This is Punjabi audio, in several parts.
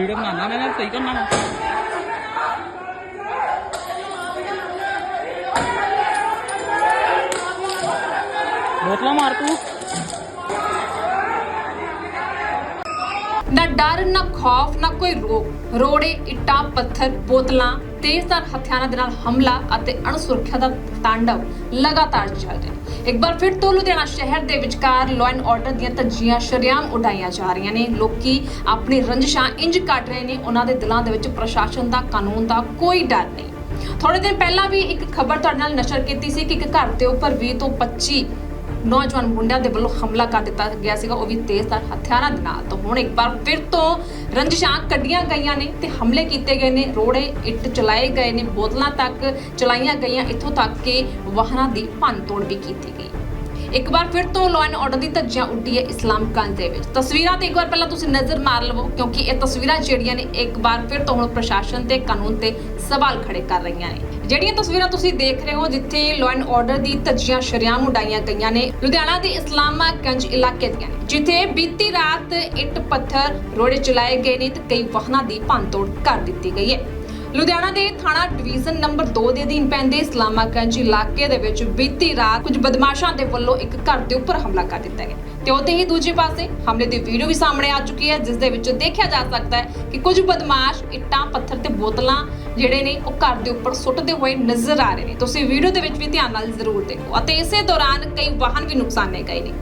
ਵੀਡੀਓ ਬਣਾਉਣਾ ਮੈਂ ਨਾ ਸਹੀ ਕਰਨਾ ਵਾ। ਬੋਤਲਾਂ ਮਾਰ ਨਾ ਡਰ, ਨਾ ਖੌਫ, ਨਾ ਕੋਈ ਰੋਕ ਰੋੜੇ, ਇੱਟਾਂ, ਪੱਥਰ, ਬੋਤਲਾਂ, ਤੇਜ਼ਧਾਰ ਹਥਿਆਰਾਂ ਦੇ ਨਾਲ ਹਮਲਾ ਅਤੇ ਅਣਸੁਰੱਖਿਆ ਦਾ ਤਾਂਡਵ ਲਗਾਤਾਰ ਚੱਲ ਰਿਹਾ ਇੱਕ ਵਾਰ ਫਿਰ ਤੋਂ ਲੁਧਿਆਣਾ ਸ਼ਹਿਰ ਦੇ ਵਿਚਕਾਰ ਲਾਅ ਐਂਡ ਆਰਡਰ ਦੀਆਂ ਧੱਜੀਆਂ ਸ਼ਰੇਆਮ ਉਡਾਈਆਂ ਜਾ ਰਹੀਆਂ ਨੇ। ਲੋਕੀ ਆਪਣੀ ਰੰਜਿਸ਼ਾਂ ਇੰਜ ਕੱਟ ਰਹੇ ਨੇ। ਉਹਨਾਂ ਦੇ ਦਿਲਾਂ ਦੇ ਵਿੱਚ ਪ੍ਰਸ਼ਾਸਨ ਦਾ, ਕਾਨੂੰਨ ਦਾ ਕੋਈ ਡਰ ਨਹੀਂ। ਥੋੜੇ ਦਿਨ ਪਹਿਲਾਂ ਵੀ ਇੱਕ ਖਬਰ ਤੁਹਾਡੇ ਨਾਲ ਨਸ਼ਰ ਕੀਤੀ ਸੀ ਕਿ ਇੱਕ ਘਰ ਦੇ ਉੱਪਰ 20 ਤੋਂ 25 ਨੌਜਵਾਨ ਮੁੰਡਿਆਂ ਦੇ ਵੱਲੋਂ ਹਮਲਾ ਕਰ ਦਿੱਤਾ ਗਿਆ ਸੀਗਾ, ਉਹ ਵੀ ਤੇਜ਼ਧਾਰ ਹਥਿਆਰਾਂ ਦੇ ਨਾਲ। ਤਾਂ ਹੁਣ ਇੱਕ ਵਾਰ ਫਿਰ ਤੋਂ ਰੰਜਿਸ਼ਾਂ ਕੱਢੀਆਂ ਗਈਆਂ ਨੇ ਤੇ ਹਮਲੇ ਕੀਤੇ ਗਏ ਨੇ। ਰੋੜੇ ਇੱਟ ਚਲਾਏ ਗਏ ਨੇ, ਬੋਤਲਾਂ ਤੱਕ ਚਲਾਈਆਂ ਗਈਆਂ। ਇੱਥੋਂ ਤੱਕ ਕਿ ਵਾਹਨਾਂ ਦੀ ਭੰਨਤੋੜ ਵੀ ਕੀਤੀ ਗਈ। ਇੱਕ ਵਾਰ ਫਿਰ ਤੋਂ ਲਾਅ ਐਂਡ ਆਰਡਰ ਦੀ ਧੱਜੀਆਂ ਉੱਡੀ ਹੈ ਇਸਲਾਮਗੰਜ ਦੇ ਵਿੱਚ। ਤਸਵੀਰਾਂ ਤੇ ਇੱਕ ਵਾਰ ਪਹਿਲਾਂ ਤੁਸੀਂ ਨਜ਼ਰ ਮਾਰ ਲਵੋ, ਕਿਉਂਕਿ ਇਹ ਤਸਵੀਰਾਂ ਜਿਹੜੀਆਂ ਨੇ, ਇੱਕ ਵਾਰ ਫਿਰ ਤੋਂ ਹੁਣ ਪ੍ਰਸ਼ਾਸਨ ਤੇ ਕਾਨੂੰਨ ਤੇ ਸਵਾਲ ਖੜੇ ਕਰ ਰਹੀਆਂ ਨੇ। ਜਿਹੜੀਆਂ ਤਸਵੀਰਾਂ ਤੁਸੀਂ ਦੇਖ ਰਹੇ ਹੋ, ਜਿੱਥੇ ਲਾਅ ਐਂਡ ਆਰਡਰ ਦੀ ਧੱਜੀਆਂ ਸ਼ਰੇਆਮ ਉਡਾਈਆਂ ਗਈਆਂ ਨੇ, ਲੁਧਿਆਣਾ ਦੇ ਇਸਲਾਮਾਗੰਜ ਇਲਾਕੇ ਦੀਆਂ ਨੇ, ਜਿੱਥੇ ਬੀਤੀ ਰਾਤ ਇੱਟ ਪੱਥਰ ਰੋੜੇ ਚਲਾਏ ਗਏ ਨੇ ਤੇ ਕਈ ਵਾਹਨਾਂ ਦੀ ਭੰਨਤੋੜ ਕਰ ਦਿੱਤੀ ਗਈ ਹੈ। ਲੁਧਿਆਣਾ ਦੇ ਥਾਣਾ ਡਿਵੀਜ਼ਨ ਨੰਬਰ 2 ਦੇ ਅਧੀਨ ਪੈਂਦੇ ਇਸਲਾਮਾਗੰਜ ਇਲਾਕੇ ਦੇ ਵਿੱਚ ਬੀਤੀ ਰਾਤ ਕੁਝ ਬਦਮਾਸ਼ਾਂ ਦੇ ਵੱਲੋਂ ਇੱਕ ਘਰ ਦੇ ਉੱਪਰ ਹਮਲਾ ਕਰ ਦਿੱਤਾ ਗਿਆ। ਤੇ ਉੱਥੇ ਹੀ ਦੂਜੇ ਪਾਸੇ ਹਮਲੇ ਦੀ ਵੀਡੀਓ ਵੀ ਸਾਹਮਣੇ ਆ ਚੁੱਕੀ ਹੈ, ਜਿਸ ਦੇ ਵਿੱਚ ਦੇਖਿਆ ਜਾ ਸਕਦਾ ਹੈ ਕਿ ਕੁਝ ਬਦਮਾਸ਼ ਇੱਟਾਂ, ਪੱਥਰ ਤੇ ਬੋਤਲਾਂ ਜਿਹੜੇ ਨੇ ਉਹ ਘਰ ਦੇ ਉੱਪਰ ਸੁੱਟਦੇ ਹੋਏ ਨਜ਼ਰ ਆ ਰਹੇ ਨੇ। ਤੁਸੀਂ ਵੀਡੀਓ ਦੇ ਵਿੱਚ ਵੀ ਧਿਆਨ ਨਾਲ ਜ਼ਰੂਰ ਦੇਖੋ ਅਤੇ ਇਸੇ ਦੌਰਾਨ ਕਈ ਵਾਹਨ ਵੀ ਨੁਕਸਾਨੇ ਗਏ ਨੇ।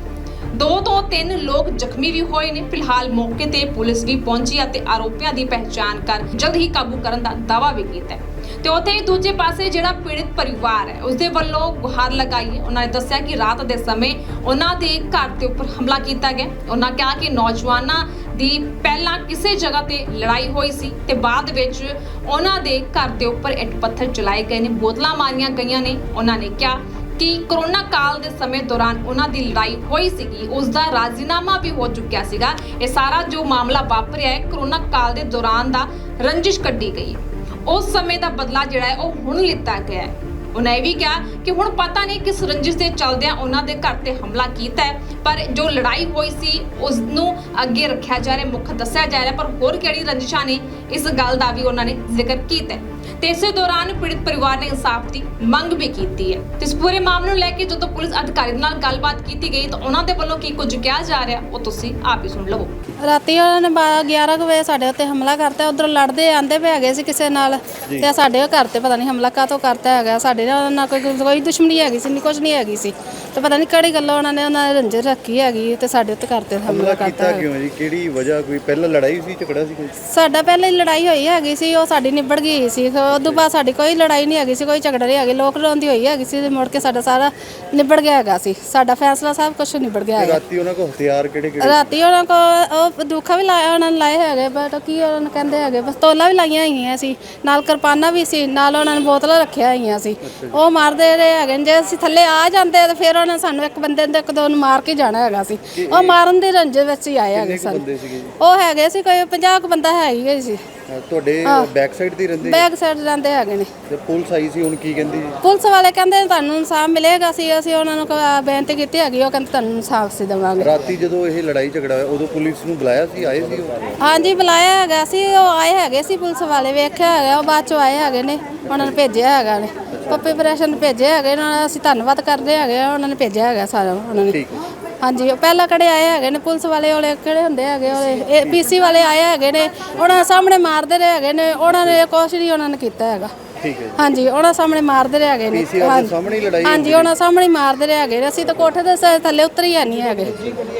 ਦੋ ਤੋਂ ਤਿੰਨ ਲੋਕ ਜ਼ਖਮੀ ਵੀ ਹੋਏ ਨੇ। ਫਿਲਹਾਲ ਮੌਕੇ ਤੇ ਪੁਲਿਸ ਵੀ ਪਹੁੰਚੀ ਅਤੇ ਆਰੋਪੀਆਂ ਦੀ ਪਹਿਚਾਣ ਕਰ ਜਲਦ ਹੀ ਕਾਬੂ ਕਰਨ ਦਾ ਦਾਅਵਾ ਵੀ ਕੀਤਾ ਹੈ। ਤੇ ਉੱਥੇ ਹੀ ਦੂਜੇ ਪਾਸੇ ਜਿਹੜਾ ਪੀੜਿਤ ਪਰਿਵਾਰ ਹੈ, ਉਸਦੇ ਵੱਲੋਂ ਗੁਹਾਰ ਲਗਾਈ ਹੈ। ਉਹਨਾਂ ਨੇ ਦੱਸਿਆ ਕਿ ਰਾਤ ਦੇ ਸਮੇਂ ਉਹਨਾਂ ਦੇ ਘਰ ਦੇ ਉੱਪਰ ਹਮਲਾ ਕੀਤਾ ਗਿਆ। ਉਹਨਾਂ ਕਿਹਾ ਕਿ ਨੌਜਵਾਨਾਂ ਦੀ ਪਹਿਲਾਂ ਕਿਸੇ ਜਗ੍ਹਾ ਤੇ ਲੜਾਈ ਹੋਈ ਸੀ ਤੇ ਬਾਅਦ ਵਿੱਚ ਉਹਨਾਂ ਦੇ ਘਰ ਦੇ ਉੱਪਰ ਇੱਟ ਪੱਥਰ ਚਲਾਏ ਗਏ ਨੇ। ਬੋਤਲਾਂ ਮਾਰੀਆਂ ਗਈਆਂ ਨੇ। ਉਹਨਾਂ ਨੇ ਕਿਹਾ ਕਿ ਕਰੋਨਾ ਕਾਲ ਦੇ ਸਮੇਂ ਦੌਰਾਨ ਉਹਨਾਂ ਦੀ ਲੜਾਈ ਹੋਈ ਸੀਗੀ ਉਸ ਦਾ ਰਾਜ਼ੀਨਾਮਾ ਵੀ ਹੋ ਚੁੱਕਿਆ ਸੀਗਾ। ਇਹ ਸਾਰਾ ਜੋ ਮਾਮਲਾ ਵਾਪਰਿਆ ਹੈ, ਕਰੋਨਾ ਕਾਲ ਦੇ ਦੌਰਾਨ ਦਾ ਰੰਜਿਸ਼ ਕੱਢੀ ਗਈ। ਹੈ। ਉਸ ਸਮੇਂ ਦਾ ਬਦਲਾ ਜਿਹੜਾ ਹੈ, ਉਹ ਹੁਣ ਲਿੱਤਾ ਗਿਆ ਹੈ। ਉਹਨਾਂ ਇਹ ਵੀ ਕਿਹਾ ਕਿ ਹੁਣ ਪਤਾ ਨਹੀਂ ਕਿਸ ਰੰਜਿਸ਼ ਦੇ ਚੱਲਦਿਆਂ ਉਹਨਾਂ ਦੇ ਘਰ ਤੇ ਹਮਲਾ ਕੀਤਾ ਹੈ, ਪਰ ਜੋ ਲੜਾਈ ਹੋਈ ਸੀ ਉਸ ਨੂੰ ਅੱਗੇ ਰੱਖਿਆ ਜਾ ਰਿਹਾ ਮੁੱਖ ਦੱਸਿਆ ਜਾ ਰਿਹਾ ਪਰ ਹੋਰ ਕਿਹੜੀ ਰੰਜਿਸ਼ਾਂ ਨੇ? ਇਸ ਗੱਲ ਦਾ ਵੀ ਉਹਨਾਂ ਨੇ ਜ਼ਿਕਰ ਕੀਤਾ ਹੈ। ਤੇ ਇਸੇ ਦੌਰਾਨ ਪੀੜਿਤ ਪਰਿਵਾਰ ਨੇ ਇਨਸਾਫ ਦੀ ਮੰਗ ਵੀ ਕੀਤੀ ਹੈ। ਤੇ ਇਸ ਪੂਰੇ ਮਾਮਲੇ ਨੂੰ ਲੈ ਕੇ ਜਦੋਂ ਪੁਲਿਸ ਅਧਿਕਾਰੀ ਦੇ ਨਾਲ ਗੱਲਬਾਤ ਕੀਤੀ ਗਈ ਤਾਂ ਉਹਨਾਂ ਦੇ ਵੱਲੋਂ ਕੀ ਕੁਝ ਕਿਹਾ ਜਾ ਰਿਹਾ ਉਹ ਤੁਸੀਂ ਆਪ ਹੀ ਸੁਣ ਲਵੋ। ਰਾਤੀ ਉਹਨਾਂ ਨੇ 11 ਕੁ ਵਜੇ ਸਾਡੇ ਉੱਤੇ ਹਮਲਾ ਕਰਤਾ ਉਧਰ ਲੜਦੇ ਆਂਦੇ ਪਏ ਹੈਗੇ ਸੀ ਕਿਸੇ ਨਾਲ ਤੇ ਸਾਡੇ ਘਰ ਤੇ ਪਤਾ ਨਹੀਂ ਹਮਲਾ ਕਾਹਤੋਂ ਕਰਤਾ ਹੈਗਾ ਸਾਡੇ ਨਾਲ ਉਹਨਾਂ ਨਾਲ ਕੋਈ ਕੋਈ ਦੁਸ਼ਮਣੀ ਹੈਗੀ ਸੀ ਨਹੀਂ ਕੁਝ ਨਹੀਂ ਹੈਗੀ ਸੀ। ਤੇ ਪਤਾ ਨਹੀਂ ਕਿਹੜੀ ਗੱਲੋਂ ਉਹਨਾਂ ਨੇ ਉਹਨਾਂ ਨੇ ਰੰਜਰ ਰੱਖੀ ਹੈਗੀ ਤੇ ਸਾਡੇ ਉੱਤੇ ਘਰ ਤੇ ਹਮਲਾ ਹਮਲਾ ਕਰਤਾ ਕੀਤਾ ਹੈਗਾ। ਕਿਉਂ ਜੀ? ਕਿਹੜੀ ਵਜ੍ਹਾ? ਕੋਈ ਪਹਿਲਾਂ ਲੜਾਈ ਸੀ ਝਗੜਾ ਸੀ ਕੋਈ? ਸਾਡਾ ਪਹਿਲਾਂ ਹੀ ਲੜਾਈ ਹੋਈ ਹੈਗੀ ਸੀ ਉਹ ਸਾਡੀ ਨਿਬੜ ਗਈ ਸੀ ਉਦੋਂ ਬਾਅਦ ਸਾਡੀ ਕੋਈ ਲੜਾਈ ਨਹੀਂ ਹੈਗੀ ਸੀ ਕੋਈ ਝਗੜਾ ਨਹੀਂ ਹੈਗੀ। ਲੋਕ ਰੋਂਦੀ ਹੋਈ ਹੈਗੀ ਸੀ ਤੇ ਮੁੜ ਕੇ ਸਾਡਾ ਸਾਰਾ ਨਿਬੜ ਗਿਆ ਹੈਗਾ ਸੀ। ਸਾਡਾ ਫੈਸਲਾ ਸਭ ਕੁਝ ਨਿਬੜ ਗਿਆ ਹੈਗਾ। ਰਾਤੀ ਉਹਨਾਂ ਕੋਲ ਹਥਿਆਰ ਕਿਹੜੇ ਕਿਹੜੇ ਰਾਤੀ ਉਹਨਾਂ ਕੋ ਉਹ ਦੁੱਖਾ ਵੀ ਲਾਇਆ ਉਹਨਾਂ ਨੇ ਲਾਏ ਹੈਗੇ ਬਟ ਕੀ ਉਹਨਾਂ ਨੂੰ ਕਹਿੰਦੇ ਹੈਗੇ? ਪਿਸਤੌਲਾਂ ਵੀ ਲਾਈਆਂ ਹੋਈਆਂ ਸੀ। ਨਾਲ ਕਿਰਪਾਨਾਂ ਵੀ ਸੀ ਨਾਲ ਉਹਨਾਂ ਨੇ ਬੋਤਲਾਂ ਰੱਖੀਆਂ ਹੋਈਆਂ ਸੀ। ਉਹ ਮਾਰਦੇ ਰਹੇ ਹੈਗੇ ਨੇ। ਜੇ ਅਸੀਂ ਥੱਲੇ ਆ ਜਾਂਦੇ ਤਾਂ ਫਿਰ ਉਹਨਾਂ ਨੇ ਸਾਨੂੰ ਇੱਕ ਬੰਦੇ ਨੂੰ ਤੇ ਇੱਕ ਦੋ ਨੂੰ ਮਾਰ ਕੇ ਜਾਣਾ ਹੈਗਾ ਸੀ। ਉਹ ਮਾਰਨ ਦੇ ਰੰਜੇ ਵਿੱਚ ਹੀ ਆਏ ਹੈਗੇ ਕਿੰਨੇ ਕੁ ਸਾਨੂੰ। ਬੰਦੇ ਸੀਗੇ ਜੀ? ਉਹ ਹੈਗੇ ਸੀ ਕੋਈ 50 ਕੁ ਬੰਦਾ ਹੈ ਹੀ ਸੀ ਹਾਂ, ਤੁਹਾਡੇ ਬੈਕ ਸਾਈਡ ਤੇ ਹੀ ਰਹਿੰਦੇ ਬੈਕ ਸਾਈਡ ਜਾਂਦੇ ਹੈਗੇ ਨੇ। ਤੇ ਪੁਲਿਸ ਆਈ ਸੀ ਹੁਣ ਕੀ ਕਹਿੰਦੀ ਜੀ? ਪੁਲਿਸ ਵਾਲੇ ਕਹਿੰਦੇ ਤੁਹਾਨੂੰ ਇਨਸਾਫ ਮਿਲੇਗਾ ਸੀ ਅਸੀਂ ਉਹਨਾਂ ਨੂੰ ਕ- ਬੇਨਤੀ ਕੀਤੀ ਹੈਗੀ ਉਹ ਕਹਿੰਦੇ ਤੁਹਾਨੂੰ ਇਨਸਾਫ ਸੀ ਦੇਵਾਂਗੇ। ਰਾਤੀ ਜਦੋਂ ਇਹ ਲੜਾਈ ਝਗੜਾ ਹੋਇਆ ਉਦੋਂ ਪੁਲਿਸ ਨੂੰ ਬੁਲਾਇਆ ਸੀ ਆਏ ਸੀ ਉਹ? ਹਾਂਜੀ ਬੁਲਾਇਆ ਹੈਗਾ ਸੀ ਉਹ ਆਏ ਹੈਗੇ ਸੀ ਪੁਲਿਸ ਵਾਲੇ ਵੇਖਿਆ ਹੈਗਾ ਉਹ ਬਾਅਦ ਚੋਂ ਆਏ ਹੈਗੇ ਨੇ ਉਹਨਾਂ ਨੇ ਭੇਜਿਆ ਹੈਗਾ ਨੇ। ਪੱਪੀ ਪ੍ਰੈਸ਼ਨ ਭੇਜਿਆ ਹੈਗੇ ਉਹਨਾਂ ਦਾ ਅਸੀਂ ਧੰਨਵਾਦ ਕਰਦੇ ਹੈਗੇ ਆ, ਉਹਨਾਂ ਨੇ ਭੇਜਿਆ ਹੈਗਾ ਸਾਰਾ ਉਹਨਾਂ ਨੇ। ਠੀਕ ਹੈ। ਹਾਂਜੀ ਉਹ ਪਹਿਲਾਂ ਕਿਹੜੇ ਆਏ ਹੈਗੇ ਨੇ ਪੁਲਿਸ ਵਾਲੇ ਵਾਲੇ ਕਿਹੜੇ ਹੁੰਦੇ ਹੈਗੇ ਉਹ ਇਹ ਪੀਸੀ ਵਾਲੇ ਆਏ ਹੈਗੇ ਨੇ ਉਹਨਾਂ ਸਾਹਮਣੇ ਮਾਰਦੇ ਰਹੇ ਹੈਗੇ ਨੇ ਉਹਨਾਂ ਨੇ ਕੁਛ ਨਹੀਂ ਉਹਨਾਂ ਨੇ ਕੀਤਾ ਹੈਗਾ। ਠੀਕ ਹੈ ਜੀ। ਹਾਂਜੀ ਉਹਨਾਂ ਸਾਹਮਣੇ ਮਾਰਦੇ ਰਹੇ ਹੈਗੇ ਨੇ। ਵਾਲੇ ਹਾਂਜੀ। ਸਾਹਮਣੇ ਹੀ ਲੜਾਈ ਹਾਂਜੀ ਉਹਨਾਂ ਸਾਹਮਣੇ ਹੀ ਮਾਰਦੇ ਰਹੇ ਹੈਗੇ ਨੇ। ਅਸੀਂ ਤਾਂ ਕੋਠੇ ਦੇ ਸ- ਥੱਲੇ ਉਤਰ ਹੀ ਨਹੀਂ ਹੈਗੇ।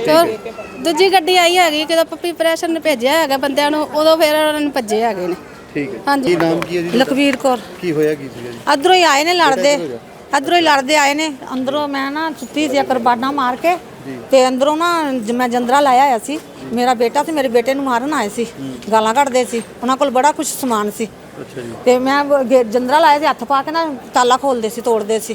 ਤੇ ਦੂਜੀ ਗੱਡੀ ਆਈ ਹੈਗੀ ਜਦੋਂ ਪੱਪੀ ਪ੍ਰੈਸ਼ਰ ਨੇ ਭੇਜਿਆ ਹੈਗਾ ਬੰਦਿਆਂ ਨੂੰ ਉਦੋਂ ਫਿਰ ਉਹਨਾਂ ਨੇ ਭੱਜੇ ਹੈਗੇ ਨੇ। ਠੀਕ ਹੈ। ਹਾਂਜੀ। ਕੀ ਨਾਮ ਕੀ ਹੈ ਜੀ? ਲਖਵੀਰ ਕੌਰ। ਕੀ ਹੋਇਆ ਕੀ ਸੀਗਾ ਜੀ? ਅਧਰੋਂ ਹੀ ਆਏ ਨੇ ਲੜਦੇ। ਅਧਰੋਂ ਹੀ ਲੜਦੇ ਆਏ ਨੇ। ਅੰਦਰੋਂ ਮੈਂ ਨਾ ਸੁੱਤੀ ਸੀ ਕਰਬਾਨਾ ਮਾਰ ਕੇ। ਤੇ ਅੰਦਰੋਂ ਨਾ ਜ- ਮੈਂ ਜੰਦਰਾ ਲਾਇਆ ਹੋਇਆ ਸੀ। ਮੇਰਾ ਬੇਟਾ ਤੇ ਮੇਰੇ ਬੇਟੇ ਨੂੰ ਮਾਰਨ ਆਏ ਸੀ। ਗਾਲਾਂ ਕੱਢਦੇ ਸੀ। ਉਹਨਾਂ ਕੋਲ ਬੜਾ ਕੁਝ ਸਮਾਨ ਸੀ। ਅੱਛਾ ਜੀ। ਤੇ ਮੈਂ ਉਹ ਗੇ- ਜੰਦਰਾ ਲਾਇਆ ਸੀ। ਹੱਥ ਪਾ ਕੇ ਨਾ ਤਾਲਾ ਖੋਲਦੇ ਸੀ ਤੋੜਦੇ ਸੀ।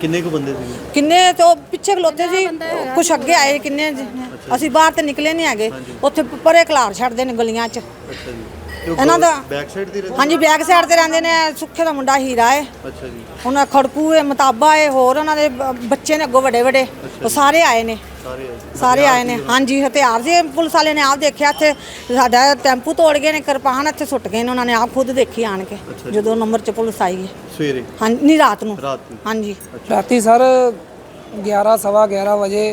ਕਿੰਨੇ ਕੁ ਬੰਦੇ ਸੀਗੇ? ਕਿੰਨੇ ਤੋਂ ਪਿੱਛੇ ਖਲੋਤੇ ਸੀ ਕੁਛ ਅੱਗੇ ਆਏ ਕਿੰਨੇ ਜੀ। ਅਸੀਂ ਬਾਹਰ ਤੇ ਨਿਕਲੇ ਨਹੀਂ ਹੈਗੇ। ਉੱਥੇ ਪਰੇ ਖਲਾਰ ਛੱਡਦੇ ਨੇ ਗਲੀਆਂ 'ਚ। ਅੱਛਾ ਜੀ। ਇਹਨਾਂ ਦਾ ਬੈਕ ਸਾਈਡ ਤੇ ਰਹਿੰਦੇ ਹਾਂਜੀ ਬੈਕ ਸਾਈਡ ਤੇ ਰਹਿੰਦੇ ਨੇ। ਸੁੱਖੇ ਦਾ ਮੁੰਡਾ ਹੀਰਾ ਹੈ ਅੱਛਾ ਜੀ। ਉਹਨਾਂ ਖੜਕੂ ਹੈ ਮਤਾਬਾ ਹੈ ਹੋਰ ਉਹਨਾਂ ਦੇ ਬ- ਬੱਚੇ ਨੇ ਅੱਗੋਂ ਵੱਡੇ ਵੱਡੇ ਉਹ ਸਾਰੇ ਆਏ ਨੇ। ਸਾਰੇ ਆਏ। ਸਾਰੇ ਆਏ ਨੇ। ਹਾਂਜੀ ਹਥਿਆਰ ਜੇ ਪੁਲਿਸ ਵਾਲੇ ਨੇ ਆਪ ਦੇਖਿਆ ਇੱਥੇ। ਸਾਡਾ ਟੈਂਪੂ ਤੋੜ ਗਏ ਨੇ ਕਿਰਪਾਨ ਇੱਥੇ ਸੁੱਟ ਗਏ ਨੇ ਉਹਨਾਂ ਨੇ ਆਪ ਖੁਦ ਦੇਖੀ ਆਣ ਕੇ ਜਦੋਂ ਨੰਬਰ 'ਚ ਪੁਲਿਸ ਆਈ ਹੈ। ਸਵੇਰੇ? ਹਾਂਜੀ ਨਹੀਂ ਰਾਤ ਨੂੰ। ਰਾਤ ਨੂੰ। ਹਾਂਜੀ। ਰਾਤੀ ਸਰ 11 ਸਵਾ 11 ਵਜੇ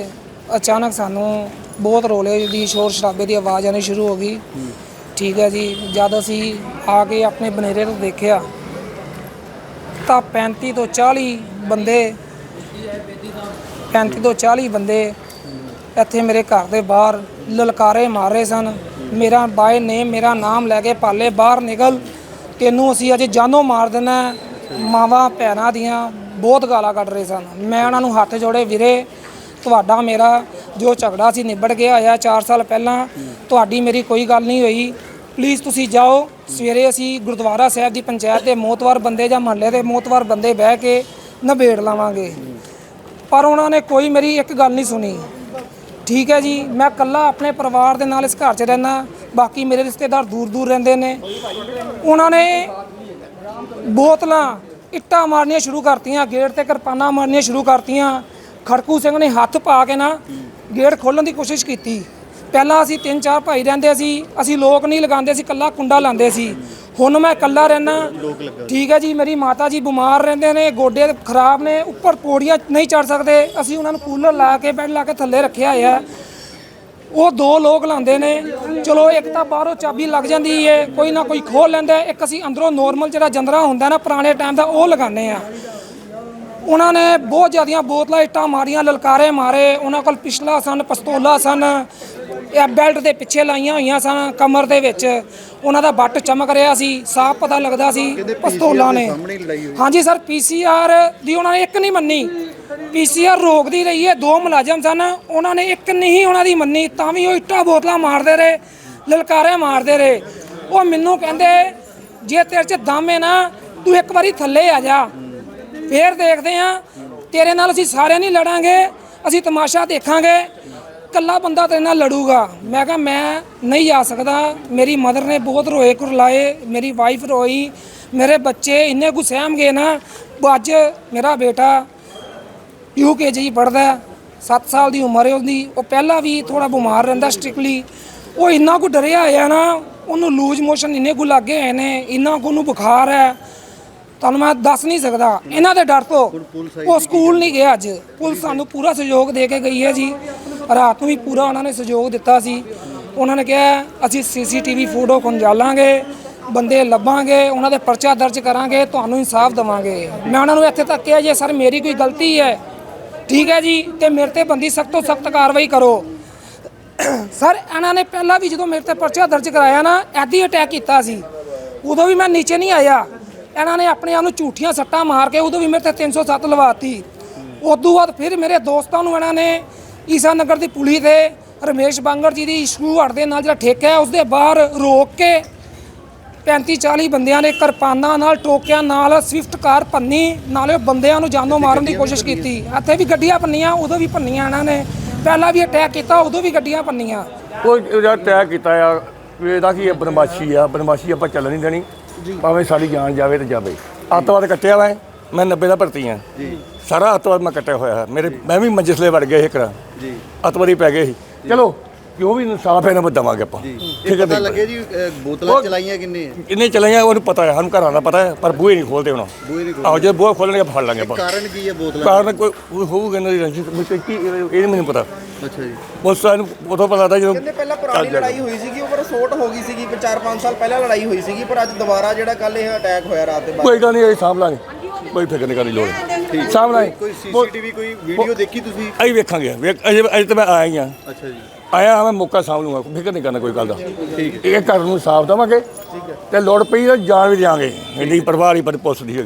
ਅਚਾਨਕ ਸਾਨੂੰ ਬਹੁਤ ਰੋਲੇ ਦੀ ਸ਼ੋਰ ਸ਼ਰਾਬੇ ਦੀ ਆਵਾਜ਼ ਆਣੀ ਸ਼ੁਰੂ ਹੋ ਗਈ। ਠੀਕ ਹੈ ਜੀ ਜਦ ਅਸੀਂ ਆ ਕੇ ਆਪਣੇ ਬਨੇਰੇ ਤੋਂ ਦੇਖਿਆ ਤਾਂ 35 ਤੋਂ 40 ਬੰਦੇ 35 ਤੋਂ 40 ਬੰਦੇ ਇੱਥੇ ਮੇਰੇ ਘਰ ਦੇ ਬਾਹਰ ਲਲਕਾਰੇ ਮਾਰ ਰਹੇ ਸਨ। ਮੇਰਾ ਬਾਏ ਨੇਮ, ਮੇਰਾ ਨਾਮ ਲੈ ਕੇ ਪਾਲੇ ਬਾਹਰ ਨਿਕਲ। ਤੈਨੂੰ ਅਸੀਂ ਅੱਜ ਜਾਨੋਂ ਮਾਰ ਦੇਣਾ ਹੈ। ਮਾਵਾਂ ਭੈਣਾਂ ਦੀਆਂ ਬਹੁਤ ਗਾਲਾਂ ਕੱਢ ਰਹੇ ਸਨ। ਮੈਂ ਉਹਨਾਂ ਨੂੰ ਹੱਥ ਜੋੜੇ, ਵੀਰੇ, ਤੁਹਾਡਾ ਮੇਰਾ ਜੋ ਝਗੜਾ ਸੀ ਨਿਬੜ ਗਿਆ ਆ 4 ਸਾਲ ਪਹਿਲਾਂ। ਤੁਹਾਡੀ ਮੇਰੀ ਕੋਈ ਗੱਲ ਨਹੀਂ ਹੋਈ। ਪਲੀਜ਼ ਤੁਸੀਂ ਜਾਓ। ਸਵੇਰੇ ਅਸੀਂ ਗੁਰਦੁਆਰਾ ਸਾਹਿਬ ਦੀ ਪੰਚਾਇਤ ਦੇ ਮੋਤਵਾਰ ਬੰਦੇ ਜਾਂ ਮਹੱਲੇ ਦੇ ਮੋਤਵਾਰ ਬੰਦੇ ਬਹਿ ਕੇ ਨਿਬੇੜ ਲਾਵਾਂਗੇ। ਪਰ ਉਹਨਾਂ ਨੇ ਕੋਈ ਮੇਰੀ ਇੱਕ ਗੱਲ ਨਹੀਂ ਸੁਣੀ। ਠੀਕ ਹੈ ਜੀ, ਮੈਂ ਇਕੱਲਾ ਆਪਣੇ ਪਰਿਵਾਰ ਦੇ ਨਾਲ ਇਸ ਘਰ 'ਚ ਰਹਿਣਾ ਬਾਕੀ ਮੇਰੇ ਰਿਸ਼ਤੇਦਾਰ ਦੂਰ ਦੂਰ ਰਹਿੰਦੇ ਨੇ। ਉਹਨਾਂ ਨੇ ਬੋਤਲਾਂ ਇੱਟਾਂ ਮਾਰਨੀਆਂ ਸ਼ੁਰੂ ਕਰਤੀਆਂ, ਗੇਟ ਤੇ ਕਿਰਪਾਨਾਂ ਮਾਰਨੀਆਂ ਸ਼ੁਰੂ ਕਰਤੀਆਂ। ਖੜਕੂ ਸਿੰਘ ਨੇ ਹੱਥ ਪਾ ਕੇ ਨਾ ਗੇਟ ਖੋਲਣ ਦੀ ਕੋਸ਼ਿਸ਼ ਕੀਤੀ। ਪਹਿਲਾਂ ਅਸੀਂ ਤਿੰਨ ਚਾਰ ਭਾਈ ਰਹਿੰਦੇ ਸੀ, ਅਸੀਂ ਲੋਕ ਨਹੀਂ ਲਗਾਉਂਦੇ ਸੀ ਕੱਲਾ ਕੁੰਡਾ ਲਾਉਂਦੇ ਸੀ। ਹੁਣ ਮੈਂ ਇਕੱਲਾ ਰਹਿਣਾ ਠੀਕ ਹੈ ਜੀ ਮੇਰੀ ਮਾਤਾ ਜੀ ਬਿਮਾਰ ਰਹਿੰਦੇ ਨੇ ਗੋਡੇ ਖਰਾਬ ਨੇ ਉੱਪਰ ਪੌੜੀਆਂ ਨਹੀਂ ਚੜ ਸਕਦੇ। ਅਸੀਂ ਉਹਨਾਂ ਨੂੰ ਕੂਲਰ ਲਾ ਕੇ ਬੈੱਡ ਲਾ ਕੇ ਥੱਲੇ ਰੱਖਿਆ ਹੋਇਆ। ਉਹ ਦੋ ਲੋਕ ਲਾਉਂਦੇ ਨੇ। ਚਲੋ ਇੱਕ ਤਾਂ ਬਾਹਰੋਂ ਚਾਬੀ ਲੱਗ ਜਾਂਦੀ ਏ ਕੋਈ ਨਾ ਕੋਈ ਖੋਲ ਲੈਂਦਾ ਇੱਕ ਅਸੀਂ ਅੰਦਰੋਂ ਨੋਰਮਲ ਜਿਹੜਾ ਜੰਦਰਾ ਹੁੰਦਾ ਨਾ ਪੁਰਾਣੇ ਟਾਈਮ ਦਾ ਉਹ ਲਗਾਉਂਦੇ ਆ ਉਹਨਾਂ ਨੇ ਬਹੁਤ ਜ਼ਿਆਦੀਆਂ ਬੋਤਲਾਂ ਇੱਟਾਂ ਮਾਰੀਆਂ ਲਲਕਾਰੇ ਮਾਰੇ। ਉਹਨਾਂ ਕੋਲ ਪਿਛਲਾ ਸਨ ਪਿਸਤੌਲਾਂ ਸਨ। ਇਹ ਬੈਲਟ ਦੇ ਪਿੱਛੇ ਲਾਈਆਂ ਹੋਈਆਂ ਸਨ ਕਮਰ ਦੇ ਵਿੱਚ। ਉਹਨਾਂ ਦਾ ਬੱਟ ਚਮਕ ਰਿਹਾ ਸੀ ਸਾਫ਼ ਪਤਾ ਲੱਗਦਾ ਸੀ ਪਿਸਤੌਲਾਂ ਨੇ। ਹਾਂਜੀ ਸਰ ਪੀਸੀਆਰ ਦੀ ਉਹਨਾਂ ਨੇ ਇੱਕ ਨਹੀਂ ਮੰਨੀ। ਪੀਸੀਆਰ ਰੋਕਦੀ ਰਹੀ ਹੈ ਦੋ ਮੁਲਾਜ਼ਮ ਸਨ। ਉਹਨਾਂ ਨੇ ਇੱਕ ਨਹੀਂ ਉਹਨਾਂ ਦੀ ਮੰਨੀ ਤਾਂ ਵੀ ਉਹ ਇੱਟਾਂ ਬੋਤਲਾਂ ਮਾਰਦੇ ਰਹੇ ਲਲਕਾਰੇ ਮਾਰਦੇ ਰਹੇ। ਉਹ ਮੈਨੂੰ ਕਹਿੰਦੇ ਜੇ ਤੇਰੇ 'ਚ ਦਮ ਹੈ ਨਾ ਤੂੰ ਇੱਕ ਵਾਰੀ ਥੱਲੇ ਆ ਜਾ। ਫੇਰ ਦੇਖਦੇ ਆ ਤੇਰੇ ਨਾਲ ਅਸੀਂ ਸਾਰੇ ਨਹੀਂ ਲੜਾਂਗੇ ਅਸੀਂ ਤਮਾਸ਼ਾ ਦੇਖਾਂਗੇ। ਕੱਲਾ ਬੰਦਾ ਤੇਰੇ ਨਾਲ ਲੜੂਗਾ। ਮੈਂ ਕਿਹਾ ਮੈਂ ਨਹੀਂ ਜਾ ਸਕਦਾ। ਮੇਰੀ ਮਦਰ ਨੇ ਬਹੁਤ ਰੋਏ ਕੁਰਲਾਏ ਮੇਰੀ ਵਾਈਫ ਰੋਈ ਮੇਰੇ ਬੱਚੇ ਇੰਨੇ ਕੁ ਸਹਿਮ ਗਏ ਨਾ ਅੱਜ ਮੇਰਾ ਬੇਟਾ ਯੂਕੇਜੀ ਪੜਦਾ 7 ਸਾਲ ਦੀ ਉਮਰ ਹੈ ਉਹਦੀ ਉਹ ਪਹਿਲਾਂ ਵੀ ਥੋੜਾ ਬਿਮਾਰ ਰਹਿੰਦਾ ਸਟ੍ਰਿਕਟਲੀ ਉਹ ਇੰਨਾ ਕੁ ਡਰਿਆ ਹੋਇਆ ਨਾ ਉਹਨੂੰ ਲੂਜ਼ ਮੋਸ਼ਨ ਇੰਨੇ ਕੁ ਲੱਗੇ ਹੋਏ ਨੇ ਇੰਨਾ ਕੁ ਉਹਨੂੰ ਬੁਖਾਰ ਹੈ। ਤੁਹਾਨੂੰ ਮੈਂ ਦੱਸ ਨਹੀਂ ਸਕਦਾ ਇਹਨਾਂ ਦੇ ਡਰ ਤੋਂ। ਉਹ ਸਕੂਲ ਨਹੀਂ ਗਿਆ ਅੱਜ। ਪੁਲਿਸ ਸਾਨੂੰ ਪੂਰਾ ਸਹਿਯੋਗ ਦੇ ਕੇ ਗਈ ਹੈ ਜੀ। ਰਾਤ ਨੂੰ ਵੀ ਪੂਰਾ ਉਹਨਾਂ ਨੇ ਸਹਿਯੋਗ ਦਿੱਤਾ ਸੀ। ਉਹਨਾਂ ਨੇ ਕਿਹਾ, ਅਸੀਂ ਸੀਸੀਟੀਵੀ ਫੋਟੋ ਖੰਗਾਲਾਂਗੇ ਬੰਦੇ ਲੱਭਾਂਗੇ, ਉਹਨਾਂ ਦੇ ਪਰਚਾ ਦਰਜ ਕਰਾਂਗੇ, ਤੁਹਾਨੂੰ ਇਨਸਾਫ ਦਵਾਂਗੇ। ਮੈਂ ਉਹਨਾਂ ਨੂੰ ਇੱਥੇ ਤੱਕ ਕਿਹਾ, ਜੇ ਸਰ ਮੇਰੀ ਕੋਈ ਗਲਤੀ ਹੈ, ਠੀਕ ਹੈ ਜੀ, ਤੇ ਮੇਰੇ ਤੇ ਬੰਦੀ ਸਖਤ ਤੋਂ ਸਖਤ ਕਾਰਵਾਈ ਕਰੋ। ਸਰ, ਇਹਨਾਂ ਨੇ ਪਹਿਲਾਂ ਵੀ ਜਦੋਂ ਮੇਰੇ ਤੇ ਪਰਚਾ ਦਰਜ ਕਰਾਇਆ ਨਾ, ਐਦੀ ਅਟੈਕ ਕੀਤਾ ਸੀ। ਉਦੋਂ ਵੀ ਮੈਂ ਨੀਚੇ ਨਹੀਂ ਆਇਆ। ਇਹਨਾਂ ਨੇ ਆਪਣੇ ਆਪ ਨੂੰ ਝੂਠੀਆਂ ਸੱਟਾਂ ਮਾਰ ਕੇ ਉਦੋਂ ਵੀ ਮੇਰੇ ਤੇ 307 ਲਵਾਤੀ। ਤੋਂ ਬਾਅਦ ਫਿਰ ਮੇਰੇ ਦੋਸਤਾਂ ਨੂੰ ਇਹਨਾਂ ਨੇ ਈਸਾ ਨਗਰ ਦੀ ਪੁਲੀ ਤੇ ਰਮੇਸ਼ ਬਾਂਗਰ ਜੀ ਦੀ ਇਸ਼ੂ ਹੜ ਦੇ ਨਾਲ ਜਿਹੜਾ ਠੇਕਾ ਹੈ ਉਸ ਦੇ ਬਾਹਰ ਰੋਕ ਕੇ 35 40 ਬੰਦਿਆਂ ਨੇ ਕਿਰਪਾਨਾਂ ਨਾਲ ਟੋਕਿਆਂ ਨਾਲ ਸਵਿਫਟ ਕਾਰ ਭੰਨੀ ਨਾਲੇ ਬੰਦਿਆਂ ਨੂੰ ਜਾਨੋਂ ਮਾਰਨ ਦੀ ਕੋਸ਼ਿਸ਼ ਕੀਤੀ। ਇੱਥੇ ਵੀ ਗੱਡੀਆਂ ਭੰਨੀਆਂ ਉਦੋਂ ਵੀ ਭੰਨੀਆਂ ਇਹਨਾਂ ਨੇ। ਪਹਿਲਾਂ ਵੀ ਅਟੈਕ ਕੀਤਾ ਉਦੋਂ ਵੀ ਗੱਡੀਆਂ ਭੰਨੀਆਂ। ਉਹ ਜਿਹੜਾ ਤੈਅ ਕੀਤਾ ਆ ਵੀ ਇਹਦਾ ਕੀ ਬਦਮਾਸ਼ੀ ਆ ਬਦਮਾਸ਼ੀ ਆਪਾਂ ਚੱਲਣ ਨਹੀਂ ਦੇਣੀ। ਭਾਵੇਂ ਸਾਡੀ ਜਾਨ ਜਾਵੇ ਤੇ ਜਾਵੇ। ਅੱਤਵਾਦ ਕੱਟਿਆ ਵਾ ਮੈਂ 90 ਦਾ ਭਰਤੀ ਆ। ਜੀ। ਸਾਰਾ ਅੱਤਵਾਦ ਮੈਂ ਕੱਟਿਆ ਹੋਇਆ ਮੇਰੇ ਮੈਂ ਵੀ ਮੰਜਸਲੇ ਵੜ ਗਿਆ ਇੱਕ ਰਾ ਜੀ। ਅੱਤਵਾਦੀ ਪੈ ਗਏ ਸੀ। ਚਲੋ ਜੋ ਵੀ ਇਨਸਾਫ ਹੈ ਨਾ ਦਵਾਂਗੇ ਆਪਾਂ। ਠੀਕ ਇਹ ਹੈ ਪਤਾ ਲੱਗੇ ਜੀ ਬੋਤਲਾਂ ਚਲਾਈਆਂ ਕਿੰਨੇ ਆ? ਕਿੰਨੇ ਚਲੇ ਆ ਉਹਨੂੰ ਪਤਾ ਹੈ। ਸਾਨੂੰ ਘਰਾਂ ਦਾ ਪਤਾ ਹੈ ਪਰ ਬੂਹੇ ਨਹੀਂ ਖੋਲਦੇ ਬੂਹੇ ਨਹੀਂ ਆਓ ਜੇ ਬੂਹੇ ਖੋਲਣਗੇ ਫੜ ਲਾਂਗੇ ਆਪਾਂ। ਕਾਰਨ ਕੀ ਹੈ ਬੋਤਲਾਂ ਕਾਰਨ ਕੋਈ ਹੋਊਗਾ ਇਹਨਾਂ ਦੀ ਰੰਜਿਸ਼। ਕੋਈ ਕੀ ਇਹ ਨਹੀਂ ਮੈਨੂੰ ਪਤਾ। ਅੱਛਾ ਜੀ। ਪੁਲਿਸ ਨੂੰ ਉਦੋਂ ਪਤਾ ਲੱਗਦਾ ਜਦੋਂ ਕਹਿੰਦੇ ਪਹਿਲਾਂ ਪੁਰਾਣੀ ਲੜਾਈ ਹੋਈ ਸੀਗੀ ਉਹ ਪਰ ਸੋਟ ਹੋ ਗਈ ਸੀਗੀ 4-5 ਸਾਲ ਪਹਿਲਾਂ ਲੜਾਈ ਹੋਈ ਸੀਗੀ ਪਰ ਅੱਜ ਦੁਬਾਰਾ ਜਿਹੜਾ ਕੱਲ ਇਹ ਅਟੈਕ ਹੋਇਆ ਰਾਤ ਦੇ ਬਾਅਦ। ਕੋਈ ਗੱਲ ਨਹੀਂ ਇਹ ਸਾਂਭ ਲਾਂਗੇ। ਕੋਈ ਫਿਕਰ ਨਹੀਂ ਕਰਨੀ ਲੋੜ। ਲਾਂਗੇ ਕੋਈ ਸੀਸੀਟੀਵੀ ਕੋਈ ਵੀਡੀਓ ਦੇਖੀ ਤੁਸੀਂ? ਅਸੀਂ ਵੇਖਾਂਗੇ। ਵੇਖ ਅਜੇ ਅਜੇ ਤਾਂ ਮੈਂ ਆਇਆ ਹੀ ਆ ਅੱਛਾ ਜੀ। ਆਇਆ ਹਾਂ ਮੈਂ ਮੌਕਾ ਸਾਂਭ ਲੂੰਗਾ ਫਿਕਰ ਨਹੀਂ ਕਰਨਾ ਕੋਈ ਗੱਲ ਦਾ। ਇਹ ਘਰ ਨੂੰ ਸਾਫ਼ ਦੇਵਾਂਗੇ ਤੇ ਲੋੜ ਪਈ ਤਾਂ ਜਾਨ ਵੀ ਦਿਆਂਗੇ। ਇੰਨੀ ਪਰਵਾਹ ਨਹੀਂ ਪਰ ਪੁਲਿਸ ਦੀ ਹੈਗੀ।